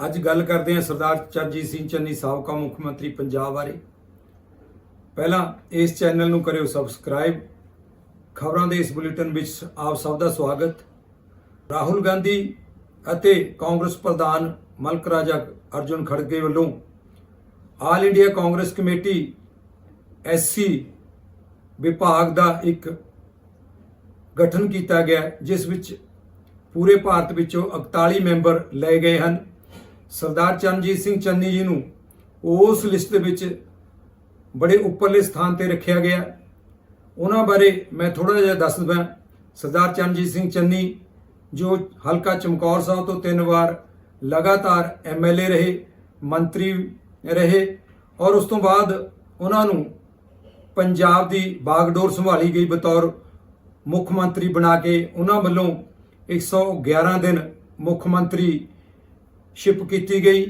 ਅੱਜ ਗੱਲ ਕਰਦੇ ਹਾਂ ਸਰਦਾਰ ਚਰਨਜੀਤ ਸਿੰਘ ਚੰਨੀ ਸਾਬਕਾ ਮੁੱਖ ਮੰਤਰੀ ਪੰਜਾਬ ਬਾਰੇ। ਪਹਿਲਾਂ ਇਸ ਚੈਨਲ ਨੂੰ ਕਰਿਓ ਸਬਸਕ੍ਰਾਈਬ। ਖਬਰਾਂ ਦੇ ਇਸ ਬੁਲੇਟਿਨ ਵਿੱਚ ਆਪ ਸਭ ਦਾ ਸਵਾਗਤ। ਰਾਹੁਲ ਗਾਂਧੀ ਅਤੇ ਕਾਂਗਰਸ ਪ੍ਰਧਾਨ ਮਲਕ ਰਾਜਾ ਅਰਜੁਨ ਖੜਗੇ ਵੱਲੋਂ all India Congress committee SC ਵਿਭਾਗ ਦਾ ਇੱਕ ਗਠਨ ਕੀਤਾ ਗਿਆ, ਜਿਸ ਵਿੱਚ ਪੂਰੇ ਭਾਰਤ ਵਿੱਚੋਂ 41 ਮੈਂਬਰ ਲਏ ਗਏ ਹਨ। ਸਰਦਾਰ ਚਰਨਜੀਤ ਸਿੰਘ ਚੰਨੀ ਜੀ ਨੂੰ ਉਸ ਲਿਸਟ ਦੇ ਵਿੱਚ ਬੜੇ ਉੱਪਰਲੇ ਸਥਾਨ ਤੇ ਰੱਖਿਆ ਗਿਆ। ਉਹਨਾਂ ਬਾਰੇ ਮੈਂ ਥੋੜਾ ਜਿਹਾ ਦੱਸ ਦਵਾਂ ਸਰਦਾਰ ਚਰਨਜੀਤ ਸਿੰਘ ਚੰਨੀ, ਜੋ ਹਲਕਾ ਚਮਕੌਰ ਸਾਹਿਬ ਤੋਂ ਤਿੰਨ ਵਾਰ ਲਗਾਤਾਰ ਐਮਐਲਏ ਰਹੇ, ਮੰਤਰੀ ਰਹੇ ਔਰ ਉਸ ਤੋਂ ਬਾਅਦ ਉਹਨਾਂ ਨੂੰ ਪੰਜਾਬ ਦੀ ਬਾਗਡੋਰ ਸੰਭਾਲੀ ਗਈ ਬਤੌਰ ਮੁੱਖ ਮੰਤਰੀ ਬਣਾ ਕੇ ਉਹਨਾਂ ਵੱਲੋਂ 111 ਦਿਨ ਮੁੱਖ ਮੰਤਰੀ ਸ਼ਿਪ ਕੀਤੀ ਗਈ।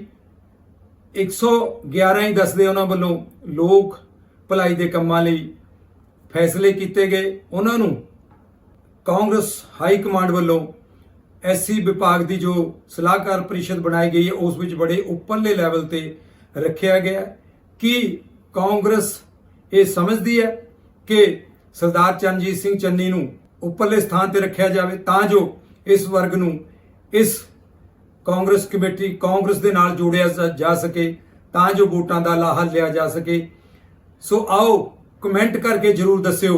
111 ਹੀ ਦੱਸਦੇ ਉਹਨਾਂ ਵੱਲੋਂ ਲੋਕ ਭਲਾਈ ਦੇ ਕੰਮਾਂ ਲਈ ਫੈਸਲੇ ਕੀਤੇ ਗਏ। ਉਹਨਾਂ ਨੂੰ ਕਾਂਗਰਸ ਹਾਈ ਕਮਾਂਡ ਵੱਲੋਂ ਐਸਸੀ ਵਿਭਾਗ ਦੀ ਜੋ ਸਲਾਹਕਾਰ ਪਰਿਸ਼ਦ ਬਣਾਈ ਗਈ ਹੈ, ਉਸ ਵਿੱਚ ਬੜੇ ਉੱਪਰਲੇ ਲੈਵਲ ਤੇ ਰੱਖਿਆ ਗਿਆ। ਹੈ ਕਿ ਕਾਂਗਰਸ ਇਹ ਸਮਝਦੀ ਹੈ ਕਿ ਸਰਦਾਰ ਚਰਨਜੀਤ ਸਿੰਘ ਚੰਨੀ ਨੂੰ ਉੱਪਰਲੇ ਸਥਾਨ ਤੇ ਰੱਖਿਆ ਜਾਵੇ, ਤਾਂ ਜੋ ਇਸ ਵਰਗ ਨੂੰ ਇਸ ਕਾਂਗਰਸ ਕਮੇਟੀ ਕਾਂਗਰਸ ਦੇ ਨਾਲ ਜੋੜਿਆ ਜਾ- ਜਾ ਸਕੇ, ਤਾਂ ਜੋ ਵੋਟਾਂ ਦਾ ਲਾਹਾ ਲਿਆ ਜਾ ਸਕੇ। ਸੋ ਆਓ ਕਮੈਂਟ ਕਰਕੇ ਜਰੂਰ ਦੱਸਿਓ।